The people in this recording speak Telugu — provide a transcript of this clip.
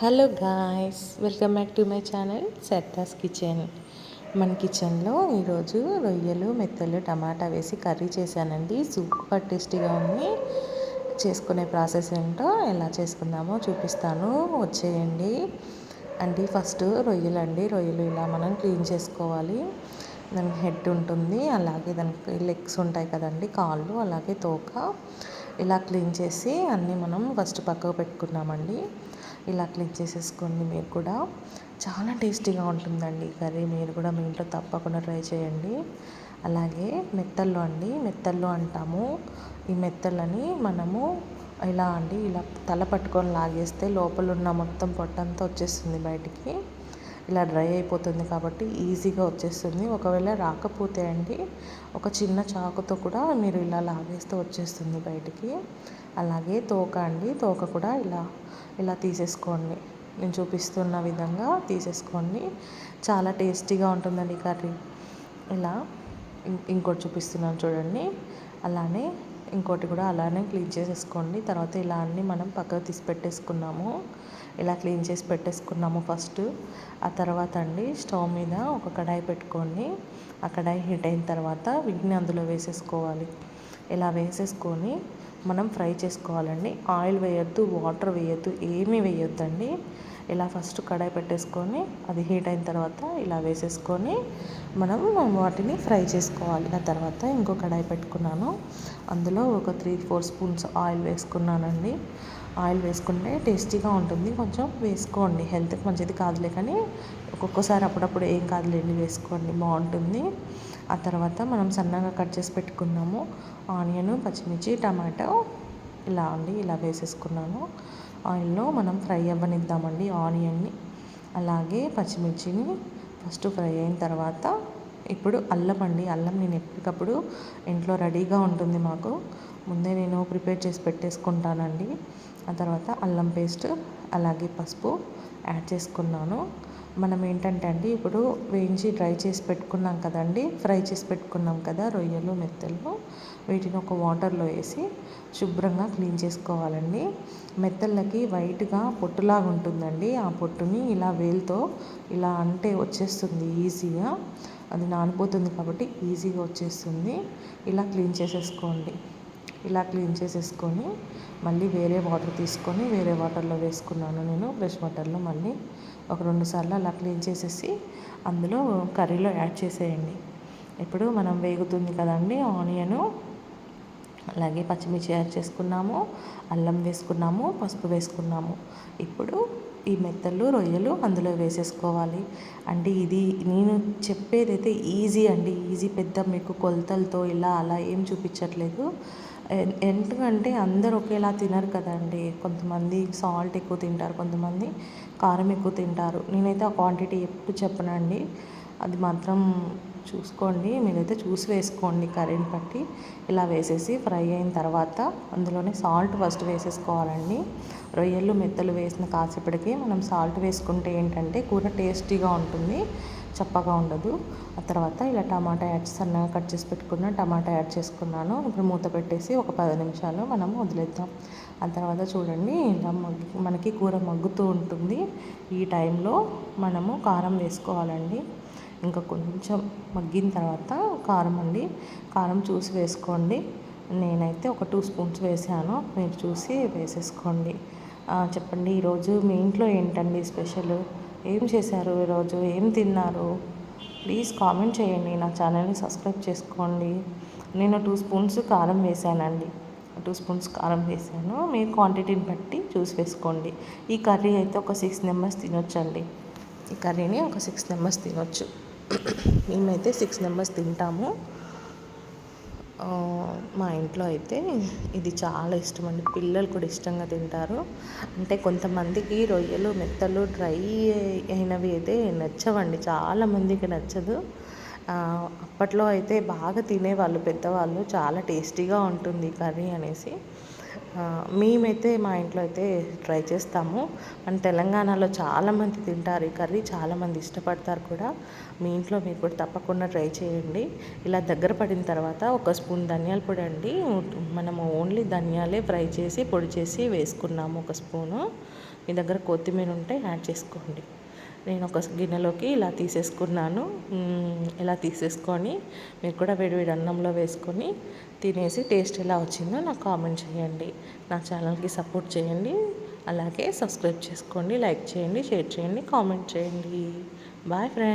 Hello guys welcome back to my channel Sarda's kitchen మన కిచెన్లో ఈరోజు రొయ్యలు మెత్తలు టమాటా వేసి కర్రీ చేశానండి. సూపర్ టేస్టీగా ఉంది. చేసుకునే ప్రాసెస్ ఏంటో ఎలా చేసుకుందామో చూపిస్తాను. వచ్చేయండి. అండి ఫస్ట్ రొయ్యలు అండి రొయ్యలు ఇలా మనం క్లీన్ చేసుకోవాలి. దానికి హెడ్ ఉంటుంది అలాగే దానికి లెగ్స్ ఉంటాయి కదండి కాళ్ళు అలాగే తోక. ఇలా క్లీన్ చేసి అన్నీ మనం ఫస్ట్ పక్కకు పెట్టుకున్నామండి. ఇలా క్లిక్ చేసేసుకోండి మీరు కూడా చాలా టేస్టీగా ఉంటుందండి కర్రీ. మీరు కూడా మీ ఇంట్లో తప్పకుండా ట్రై చేయండి. అలాగే మెత్తల్లో అండి మెత్తల్లో అంటాము. ఈ మెత్తలని మనము ఇలా అండి ఇలా తల పట్టుకొని లాగేస్తే లోపల ఉన్న మొత్తం పొట్టంతా వచ్చేస్తుంది బయటికి. ఇలా డ్రై అయిపోతుంది కాబట్టి ఈజీగా వచ్చేస్తుంది. ఒకవేళ రాకపోతే అండి ఒక చిన్న చాకుతో కూడా మీరు ఇలా లాగేస్తే వచ్చేస్తుంది బయటికి. అలాగే తోక అండి. తోక కూడా ఇలా ఇలా తీసేసుకోండి. నేను చూపిస్తున్న విధంగా తీసేసుకోండి. చాలా టేస్టీగా ఉంటుందండి కర్రీ. ఇలా ఇంకోటి చూపిస్తున్నాను చూడండి. అలానే ఇంకోటి కూడా అలానే క్లీన్ చేసేసుకోండి. తర్వాత ఇలా అన్నీ మనం పక్కకు తీసి పెట్టేసుకున్నాము. ఇలా క్లీన్ చేసి పెట్టేసుకున్నాము ఫస్ట్. ఆ తర్వాత అండి స్టవ్ మీద ఒక కడాయి పెట్టుకోండి. ఆ కడాయి హీట్ అయిన తర్వాత వీటిని అందులో వేసేసుకోవాలి. ఇలా వేసేసుకొని మనం ఫ్రై చేసుకోవాలండి. ఆయిల్ వేయొద్దు వాటర్ వేయొద్దు ఏమీ వేయొద్దండి. ఇలా ఫస్ట్ కడాయి పెట్టేసుకొని అది హీట్ అయిన తర్వాత ఇలా వేసేసుకొని మనం వాటిని ఫ్రై చేసుకోవాలి. ఆ తర్వాత ఇంకో కడాయి పెట్టుకున్నాను. అందులో ఒక త్రీ ఫోర్ స్పూన్స్ ఆయిల్ వేసుకున్నానండి. ఆయిల్ వేసుకుంటే టేస్టీగా ఉంటుంది. కొంచెం వేసుకోండి. హెల్త్కి మంచిది కాదులే కానీ ఒక్కొక్కసారి అప్పుడప్పుడు ఏం కాదులేండి వేసుకోండి. బాగుంటుంది. ఆ తర్వాత మనం సన్నగా కట్ చేసి పెట్టుకున్నాము. ఆనియన్ పచ్చిమిర్చి టమాటో ఇలా అండి ఇలా వేసేసుకున్నాను. ఆయిల్లో మనం ఫ్రై అవ్వనిద్దామండి ఆనియన్ని. అలాగే పచ్చిమిర్చిని ఫస్ట్ ఫ్రై అయిన తర్వాత ఇప్పుడు అల్లం అండి. అల్లం నేను ఎప్పటికప్పుడు ఇంట్లో రెడీగా ఉంటుంది మాకు. ముందే నేను ప్రిపేర్ చేసి పెట్టేసుకుంటానండి. ఆ తర్వాత అల్లం పేస్ట్ అలాగే పసుపు యాడ్ చేసుకున్నాను. మనం ఏంటంటే అండి ఇప్పుడు వేయించి డ్రై చేసి పెట్టుకున్నాం కదండి ఫ్రై చేసి పెట్టుకున్నాం కదా రొయ్యలు మెత్తలు వీటిని ఒక వాటర్లో వేసి శుభ్రంగా క్లీన్ చేసుకోవాలండి. మెత్తళ్ళకి వైట్గా పొట్టులాగా ఉంటుందండి ఆ పొట్టుని ఇలా వేలుతో ఇలా అంటే వచ్చేస్తుంది ఈజీగా అది నానిపోతుంది కాబట్టి ఈజీగా వచ్చేస్తుంది. ఇలా క్లీన్ చేసేసుకోండి. ఇలా క్లీన్ చేసేసుకొని మళ్ళీ వేరే వాటర్ తీసుకొని వేరే వాటర్లో వేసుకున్నాను నేను ఫ్రెష్ వాటర్లో మళ్ళీ ఒక రెండు సార్లు అలా క్లీన్ చేసేసి అందులో కర్రీలో యాడ్ చేసేయండి. ఇప్పుడు మనం వేగుతుంది కదండి ఆనియను. అలాగే పచ్చిమిర్చి యాడ్ చేసుకున్నాము అల్లం వేసుకున్నాము పసుపు వేసుకున్నాము. ఇప్పుడు ఈ మెత్తలు రొయ్యలు అందులో వేసేసుకోవాలి. అంటే ఇది నేను చెప్పేదైతే ఈజీ అండి. ఈజీ పెద్ద మీకు కొలతలతో ఇలా అలా ఏం చూపించట్లేదు. ఎందుకంటే అందరూ ఒకేలా తినరు కదండి. కొంతమంది సాల్ట్ ఎక్కువ తింటారు కొంతమంది కారం ఎక్కువ తింటారు. నేనైతే ఆ క్వాంటిటీ ఎప్పుడు చెప్పనండి. అది మాత్రం చూసుకోండి. మీరైతే చూసి వేసుకోండి కర్రీని బట్టి. ఇలా వేసేసి ఫ్రై అయిన తర్వాత అందులోనే సాల్ట్ ఫస్ట్ వేసేసుకోవాలండి. రొయ్యలు మెత్తలు వేసిన కాసేపటికి మనం సాల్ట్ వేసుకుంటే ఏంటంటే కూర టేస్టీగా ఉంటుంది. చప్పగా ఉండదు. ఆ తర్వాత ఇలా టమాటా యాడ్ సన్నగా కట్ చేసి పెట్టుకున్న టమాటా యాడ్ చేసుకున్నాను. ఇప్పుడు మూత పెట్టేసి ఒక పది నిమిషాలు మనం వదిలేద్దాం. ఆ తర్వాత చూడండి ఇలా మగ్గి మనకి కూర మగ్గుతూ ఉంటుంది. ఈ టైంలో మనము కారం వేసుకోవాలండి. ఇంకా కొంచెం మగ్గిన తర్వాత కారం అండి. కారం చూసి వేసుకోండి. నేనైతే ఒక టూ స్పూన్స్ వేసాను. మీరు చూసి వేసేసుకోండి. చెప్పండి ఈరోజు మీ ఇంట్లో ఏంటండి స్పెషల్? ఏం చేశారు ఈరోజు? ఏం తిన్నారు? ప్లీజ్ కామెంట్ చేయండి. నా ఛానల్ని సబ్స్క్రైబ్ చేసుకోండి. నేను టూ స్పూన్స్ కారం వేసానండి టూ స్పూన్స్ కారం వేసాను మీ క్వాంటిటీని బట్టి చూసి వేసుకోండి. ఈ కర్రీ అయితే ఒక సిక్స్ మెంబర్స్ తినొచ్చండి. ఈ కర్రీని ఒక సిక్స్ మెంబర్స్ తినొచ్చు. మేమైతే సిక్స్ మెంబర్స్ తింటాము. మా ఇంట్లో అయితే ఇది చాలా ఇష్టం అండి. పిల్లలు కూడా ఇష్టంగా తింటారు. అంటే కొంతమందికి రొయ్యలు మెత్తలు డ్రై అయినవి అయితే నచ్చవండి. చాలామందికి నచ్చదు. అప్పట్లో అయితే బాగా తినేవాళ్ళు పెద్దవాళ్ళు. చాలా టేస్టీగా ఉంటుంది కర్రీ అనేసి. మేమైతే మా ఇంట్లో అయితే ట్రై చేస్తాము. మన తెలంగాణలో చాలామంది తింటారు ఈ కర్రీ చాలామంది ఇష్టపడతారు కూడా. మీ ఇంట్లో మీరు కూడా తప్పకుండా ట్రై చేయండి. ఇలా దగ్గర పడిన తర్వాత ఒక స్పూన్ ధనియాల పొడి అండి. మనము ఓన్లీ ధనియాలే ఫ్రై చేసి పొడి చేసి వేసుకున్నాము ఒక స్పూను. మీ దగ్గర కొత్తిమీర ఉంటే యాడ్ చేసుకోండి. నేను ఒక గిన్నెలోకి ఇలా తీసేసుకున్నాను. ఇలా తీసేసుకొని మీరు కూడా వేడివేడి అన్నంలో వేసుకొని తినేసి టేస్ట్ ఎలా వచ్చిందో నాకు కామెంట్ చేయండి. నా ఛానల్కి సపోర్ట్ చేయండి. అలాగే సబ్స్క్రైబ్ చేసుకోండి లైక్ చేయండి షేర్ చేయండి కామెంట్ చేయండి. Bye friends